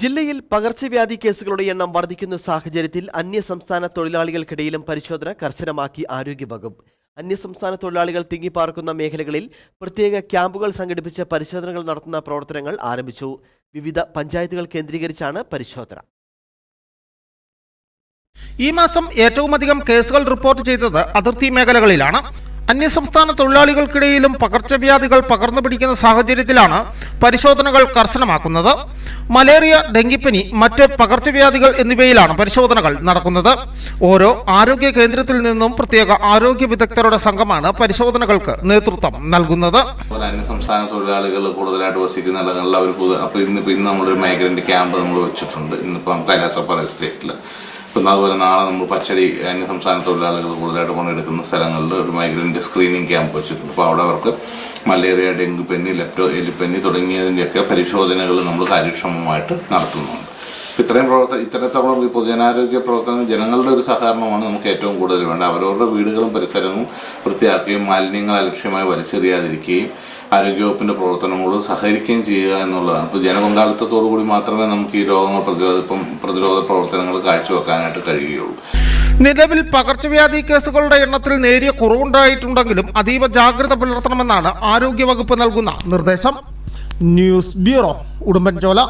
ജില്ലയിൽ പകർച്ചവ്യാധി കേസുകളുടെ എണ്ണം വർദ്ധിക്കുന്ന സാഹചര്യത്തിൽ അന്യസംസ്ഥാന തൊഴിലാളികൾക്കിടയിലും പരിശോധന കർശനമാക്കി ആരോഗ്യവകുപ്പ്. അന്യസംസ്ഥാന തൊഴിലാളികൾ തിങ്ങിപ്പാർക്കുന്ന മേഖലകളിൽ പ്രത്യേക ക്യാമ്പുകൾ സംഘടിപ്പിച്ച് പരിശോധനകൾ നടത്തുന്ന പ്രവർത്തനങ്ങൾ ആരംഭിച്ചു. വിവിധ പഞ്ചായത്തുകൾ കേന്ദ്രീകരിച്ചാണ് പരിശോധന. ഈ മാസം ഏറ്റവുമധികം കേസുകൾ റിപ്പോർട്ട് ചെയ്തത് അതിർത്തി മേഖലകളിലാണ്. അന്യസംസ്ഥാന തൊഴിലാളികൾക്കിടയിലും പകർച്ചവ്യാധികൾ പകർന്നു പിടിക്കുന്ന സാഹചര്യത്തിലാണ് പരിശോധനകൾ കർശനമാക്കുന്നത്. മലേറിയ ഡെങ്കിപ്പനി മറ്റ് പകർച്ചവ്യാധികൾ എന്നിവയിലാണ് പരിശോധനകൾ നടക്കുന്നത്. ഓരോ ആരോഗ്യ കേന്ദ്രത്തിൽ നിന്നും പ്രത്യേക ആരോഗ്യ വിദഗ്ധരുടെ സംഘമാണ് പരിശോധനകൾക്ക് നേതൃത്വം നൽകുന്നത്. അന്യസംസ്ഥാന തൊഴിലാളികൾ കൂടുതലായിട്ട് വസിക്കുന്ന ഇടങ്ങളിൽ അവർ അപ്പോൾ ഇന്നിപ്പോൾ ഇന്ന് നമ്മളൊരു മൈഗ്രന്റ് ക്യാമ്പ് നമ്മൾ വെച്ചിട്ടുണ്ട്. ഇന്നിപ്പം കൈലാസപ്പറ എസ്റ്റേറ്റിൽ ഇപ്പം അതുപോലെ നാളെ നമ്മൾ പച്ചടി അന്യസംസ്ഥാന തൊഴിലാളികൾ കൂടുതലായിട്ട് പണിയെടുക്കുന്ന സ്ഥലങ്ങളിൽ ഒരു മൈഗ്രന്റ് സ്ക്രീനിങ് ക്യാമ്പ് വെച്ചിട്ടുണ്ട്. അപ്പോൾ അവിടെ അവർക്ക് മലേറിയ ഡെങ്കിപ്പനി ലെപ്റ്റോ എലിപ്പനി തുടങ്ങിയതിന്റെയൊക്കെ പരിശോധനകൾ നമ്മൾ കാര്യക്ഷമമായിട്ട് നടത്തുന്നുണ്ട്. ഇത്രയും പ്രവർത്തനം ഇത്തരത്തോളം ഈ പൊതുജനാരോഗ്യ പ്രവർത്തനം ജനങ്ങളുടെ ഒരു സഹകരണമാണ് നമുക്ക് ഏറ്റവും കൂടുതൽ വേണ്ടത്. അവരവരുടെ വീടുകളും പരിസരവും വൃത്തിയാക്കുകയും മാലിന്യങ്ങൾ അലക്ഷ്യമായി വലിച്ചെറിയാതിരിക്കുകയും ആരോഗ്യവകുപ്പിന്റെ പ്രവർത്തനങ്ങളോട് സഹകരിക്കുകയും ചെയ്യുക എന്നുള്ളതാണ്. ഇപ്പോൾ ജനപങ്കാളിത്തത്തോടു കൂടി മാത്രമേ നമുക്ക് ഈ രോഗങ്ങൾ പ്രതിരോധ പ്രതിരോധ പ്രവർത്തനങ്ങൾ കാഴ്ചവെക്കാനായിട്ട് കഴിയുകയുള്ളൂ. നിലവിൽ പകർച്ചവ്യാധി കേസുകളുടെ എണ്ണത്തിൽ നേരിയ കുറവുണ്ടായിട്ടുണ്ടെങ്കിലും അതീവ ജാഗ്രത പുലർത്തണമെന്നാണ് ആരോഗ്യവകുപ്പ് നൽകുന്ന നിർദ്ദേശം. News bureau Udumbanchola.